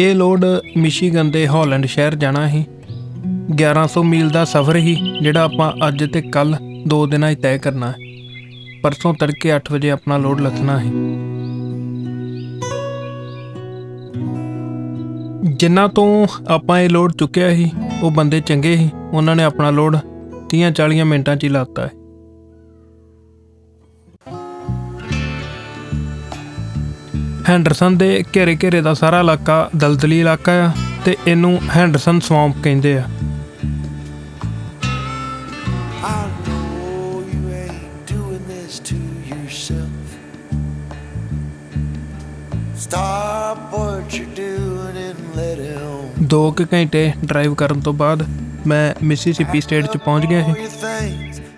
ਇਹ load Michigan ਦੇ Holland ਸ਼ਹਿਰ ਜਾਣਾ ਸੀ। 1100 ਮੀਲ ਦਾ ਸਫ਼ਰ ਹੀ ਜਿਹੜਾ ਆਪਾਂ ਅੱਜ ਤੇ ਕੱਲ ਦੋ ਦਿਨਾਂ ਹੀ ਤੈਅ ਕਰਨਾ ਹੈ। ਪਰਸੋਂ ਤੜਕੇ 8 ਵਜੇ ਆਪਣਾ ਲੋਡ ਲੱਥਣਾ ਹੈ ਜਿਨ੍ਹਾਂ ਤੋਂ ਆਪਾਂ ਇਹ ਲੋਡ ਚੁੱਕਿਆ ਸੀ, ਉਹ ਬੰਦੇ ਚੰਗੇ ਸੀ। ਉਹਨਾਂ ਨੇ ਆਪਣਾ ਲੋਡ 30 40 ਮਿੰਟਾਂ 'ਚ ਹੀ ਲਾਤਾ ਹੈ। ਹੈਂਡਰਸਨ ਦੇ ਘੇਰੇ ਘੇਰੇ ਦਾ ਸਾਰਾ ਇਲਾਕਾ ਦਲਦਲੀ ਇਲਾਕਾ ਆ ਤੇ ਇਹਨੂੰ ਹੈਂਡਰਸਨ ਸਵਾਂਪ ਕਹਿੰਦੇ ਆ. ਦੋ ਕੁ ਘੰਟੇ ਡਰਾਈਵ ਕਰਨ ਤੋਂ ਬਾਅਦ ਮੈਂ ਮਿਸੀਸਿਪੀ ਸਟੇਟ ਚ ਪਹੁੰਚ ਗਿਆ ਸੀ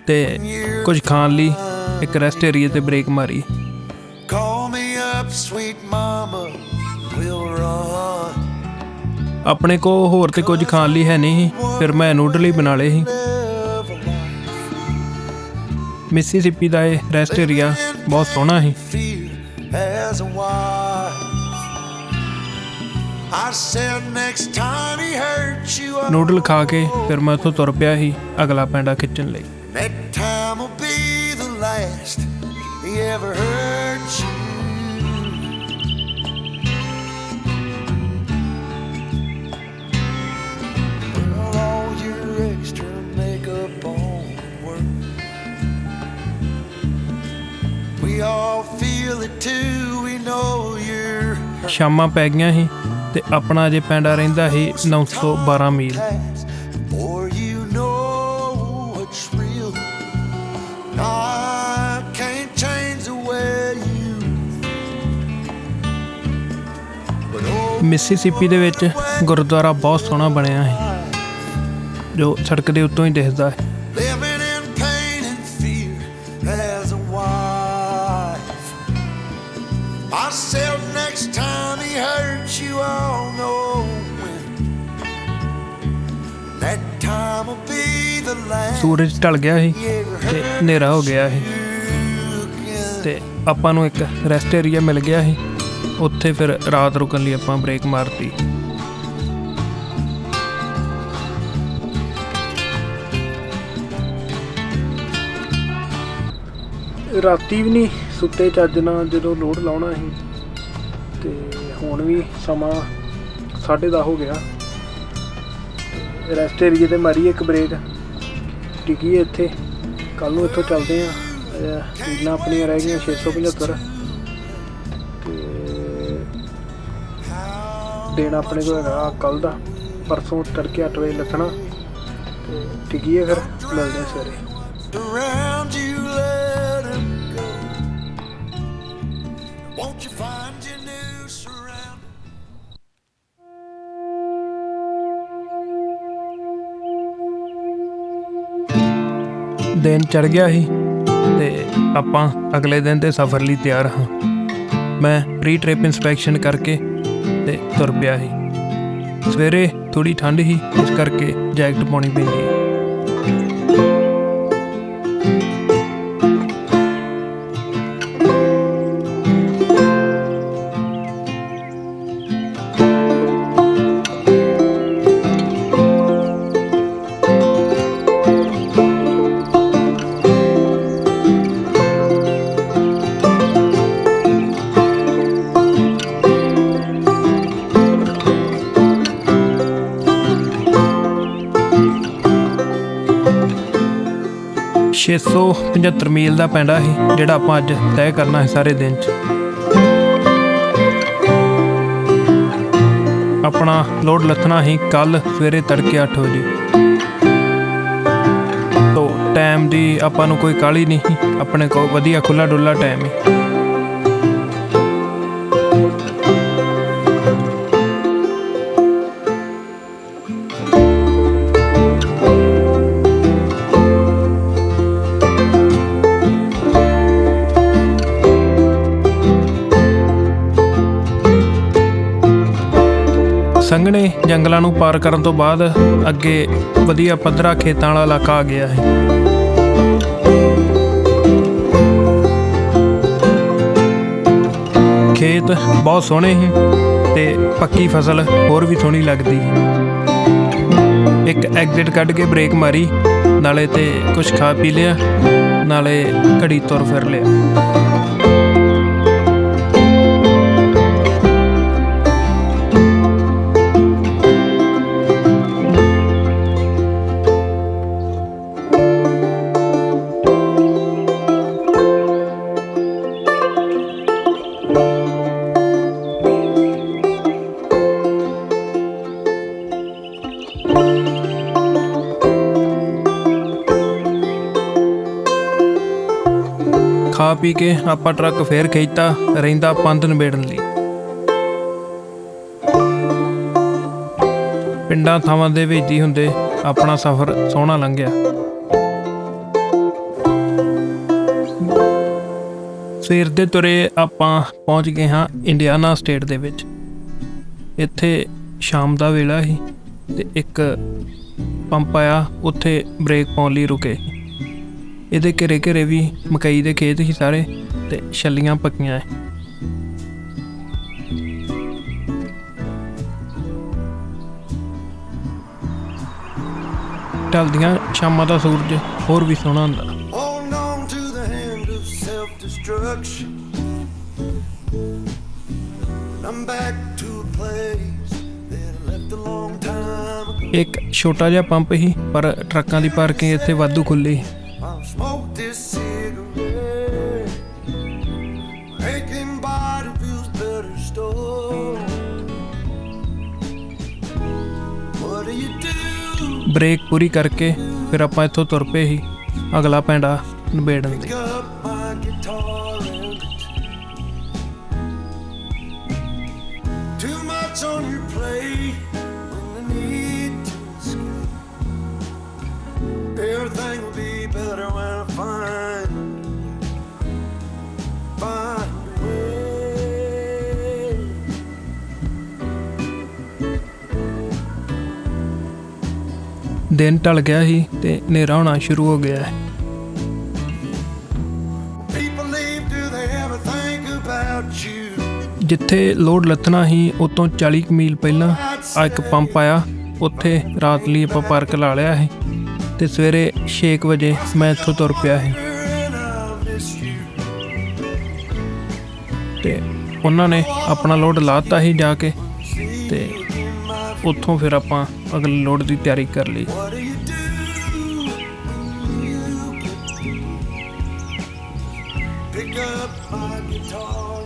ਤੇ ਕੁਝ ਖਾਣ ਲਈ ਇੱਕ ਰੈਸਟ ਏਰੀਆ ਤੇ ਬ੍ਰੇਕ ਮਾਰੀ। ਆਪਣੇ ਕੋ ਹੋਰ ਤੇ ਕੁਝ ਖਾਣ ਲਈ ਹੈ ਨਹੀਂ ਫਿਰ ਮੈਂ ਨੂਡਲ ਹੀ ਬਣਾ ਲਏ ਸੀ ਮਿਸੀਸਿਪੀ ਦਾ ਇਹ ਰੈਸਟ ਏਰੀਆ ਬਹੁਤ ਸੋਹਣਾ ਹੈ ਨੂਡਲ ਖਾ ਕੇ ਫਿਰ ਮੈਂ ਉੱਥੋਂ ਤੁਰ ਪਿਆ ਸੀ ਅਗਲਾ ਪੈਂਡਾ ਖਿੱਚਣ ਲਈ That time will be the last he ever hurt you. ਸ਼ਾਮਾਂ ਪੈ ਗਈਆਂ ਸੀ ਤੇ ਆਪਣਾ ਜੇ ਪੈਂਡਾ ਰਹਿੰਦਾ ਸੀ 912 ਮੀਲ. But oh, ਮਿਸੀਸਿਪੀ ਦੇ ਵਿੱਚ ਗੁਰਦੁਆਰਾ ਬਹੁਤ ਸੋਹਣਾ ਬਣਿਆ ਹੈ ਜੋ ਸੜਕ ਦੇ ਉੱਤੋਂ ਹੀ ਦਿਖਦਾ ਹੈ। Said next time he hurts you, I'll know when. That time will be the last. ਸੂਰਜ ਢਲ ਗਿਆ ਸੀ ਤੇ ਹਨੇਰਾ ਹੋ ਗਿਆ ਸੀ. ਤੇ ਆਪਾਂ ਨੂੰ ਇੱਕ ਰੈਸਟ ਏਰੀਆ ਮਿਲ ਗਿਆ ਸੀ ਉੱਥੇ ਫਿਰ ਰਾਤ ਰੁਕਣ ਲਈ ਆਪਾਂ ਬ੍ਰੇਕ ਮਾਰਤੀ ਰਾਤੀ ਵੀ ਨਹੀਂ ਸੁੱਤੇ ਚੱਜ ਨਾਲ ਜਦੋਂ ਲੋਡ ਲਾਉਣਾ ਸੀ, ਤੇ ਹੁਣ ਵੀ ਸਮਾਂ 10:30 ਹੋ ਗਿਆ। ਰੈਸਟ ਏਰੀਏ ਤੇ ਮਾਰੀ ਇੱਕ ਬ੍ਰੇਕ ਟਿਕੀ ਇੱਥੇ। ਕੱਲ ਨੂੰ ਇੱਥੋਂ ਚੱਲਦੇ ਆ ਮੀਲਾਂ ਆਪਣੀਆਂ ਰਹਿ ਗਈਆਂ 675 ਤੇ ਦਿਨ ਆਪਣੇ ਕੋਲ ਹੈਗਾ ਕੱਲ ਦਾ। ਪਰਸੋਂ ਤੜਕੇ 8 ਵਜੇ ਲੱਗਣਾ ਤੇ ਟਿਕੀਏ ਫਿਰ, ਮਿਲਦੇ ਆ ਸਵੇਰੇ। ਦਿਨ ਚੜ ਗਿਆ ਸੀ ਤੇ ਆਪਾਂ ਅਗਲੇ ਦਿਨ ਦੇ ਸਫ਼ਰ ਲਈ ਤਿਆਰ ਹਾਂ। ਮੈਂ ਪ੍ਰੀ ਟ੍ਰਿਪ ਇਨਸਪੈਕਸ਼ਨ ਕਰਕੇ ਤੇ ਤੁਰ ਪਿਆ ਸੀ। ਸਵੇਰੇ ਥੋੜੀ ਠੰਡ ਸੀ, ਇਸ ਕਰਕੇ ਜੈਕਟ ਪਾਉਣੀ ਪੈਂਦੀ ਹੈ। ਛੇ ਸੌ 75 ਮੀਲ ਦਾ ਪੈਂਡਾ ਸੀ, ਜਿਹੜਾ ਆਪਾਂ ਅੱਜ ਤੈਅ ਕਰਨਾ ਹੈ ਸਾਰੇ ਦਿਨ 'ਚ। ਆਪਣਾ ਲੋਡ ਲੱਥਣਾ ਹੀ ਕੱਲ ਸਵੇਰੇ ਤੜਕੇ 8 ਵਜੇ। ਤੋਂ ਟਾਈਮ ਦੀ ਆਪਾਂ ਨੂੰ ਕੋਈ ਕਾਲੀ ਨਹੀਂ ਸੀ, ਆਪਣੇ ਕੋਲ ਵਧੀਆ ਖੁੱਲਾ ਡੁੱਲਾ ਟਾਈਮ ਹੈ ਸੰਘਣੇ ਜੰਗਲਾਂ ਨੂੰ ਪਾਰ ਕਰਨ ਤੋਂ ਬਾਅਦ ਅੱਗੇ ਵਧੀਆ ਪੱਧਰਾ ਖੇਤਾਂ ਵਾਲਾ ਇਲਾਕਾ ਆ ਗਿਆ ਹੈ ਖੇਤ ਬਹੁਤ ਸੋਹਣੇ ਹੈ ਤੇ ਪੱਕੀ ਫਸਲ ਹੋਰ ਵੀ ਸੋਹਣੀ ਲੱਗਦੀ ਸੀ। ਇੱਕ ਐਗਜ਼ਿਟ ਕੱਢ ਕੇ ਬ੍ਰੇਕ ਮਾਰੀ, ਨਾਲੇ ਤੇ ਕੁਝ ਖਾ ਪੀ ਲਿਆ, ਨਾਲੇ ਘੜੀ ਤੁਰ ਫਿਰ ਲਿਆ। ਪੀ ਕੇ ਆਪਾਂ ਟਰੱਕ ਫੇਰ ਖਿੱਚਤਾ, ਰਹਿੰਦਾ ਪੰਧ ਨਿਬੇੜਨ ਲਈ। ਪਿੰਡਾਂ ਥਾਵਾਂ ਦੇ ਵਿੱਚ ਹੀ ਹੁੰਦੇ ਆਪਣਾ ਸਫ਼ਰ ਸੋਹਣਾ ਲੰਘਿਆ। ਸਵੇਰ ਦੇ ਤੁਰੇ ਆਪਾਂ ਪਹੁੰਚ ਗਏ ਹਾਂ ਇੰਡੀਆਨਾ ਸਟੇਟ ਦੇ ਵਿੱਚ। ਇੱਥੇ ਸ਼ਾਮ ਦਾ ਵੇਲਾ ਸੀ ਤੇ ਇੱਕ ਪੰਪ ਆਇਆ, ਉੱਥੇ ਬ੍ਰੇਕ ਪਾਉਣ ਲਈ ਰੁਕੇ। ਇਹਦੇ ਘਰੇ ਘਰੇ ਵੀ ਮਕਈ ਦੇ ਖੇਤ ਸੀ ਸਾਰੇ ਤੇ ਛੱਲੀਆਂ ਪੱਕੀਆਂ ਐ ਢਲਦੀਆਂ ਸ਼ਾਮਾਂ ਦਾ ਸੂਰਜ ਹੋਰ ਵੀ ਸੋਹਣਾ ਹੁੰਦਾ Holding on to the hand of self destruction. I'm back to a place that I left a long time ago. ਇੱਕ ਛੋਟਾ ਜਿਹਾ ਪੰਪ ਸੀ ਪਰ ਟਰੱਕਾਂ ਦੀ ਪਾਰਕਿੰਗ ਇੱਥੇ ਵਾਧੂ ਖੁੱਲੀ I'll smoke this cigarette. Aching body feels better still. What do you do? Break ਪੂਰੀ ਕਰਕੇ ਫਿਰ ਆਪਾਂ ਇੱਥੋਂ ਤੁਰ ਪਏ ਸੀ ਅਗਲਾ ਪੈਂਡਾ ਨਿਬੇੜਨ ਲਈ Pick up ਦਿਨ ਢਲ ਗਿਆ ਸੀ ਤੇ ਹਨੇਰਾ ਹੋਣਾ ਸ਼ੁਰੂ ਹੋ ਗਿਆ ਹੈ? ਜਿੱਥੇ ਲੋਡ ਲੱਥਣਾ ਸੀ ਉਤੋਂ 40 ਕੁ ਮੀਲ ਪਹਿਲਾਂ ਆ ਇੱਕ ਪੰਪ ਆਇਆ ਉੱਥੇ ਰਾਤ ਲਈ ਆਪਾਂ ਪਾਰਕ ਲਾ ਲਿਆ ਸੀ ਤੇ ਸਵੇਰੇ 6 ਵਜੇ ਮੈਂ ਇੱਥੋਂ ਤੁਰ ਪਿਆ ਸੀ. ਤੇ ਉਹਨਾਂ ਨੇ ਆਪਣਾ ਲੋਡ ਲਾਤਾ ਸੀ ਜਾ ਕੇ ਤੇ ਉੱਥੋਂ ਫਿਰ ਆਪਾਂ ਅਗਲੇ ਲੋਡ ਦੀ ਤਿਆਰੀ ਕਰ ਲਈ Pick up my guitar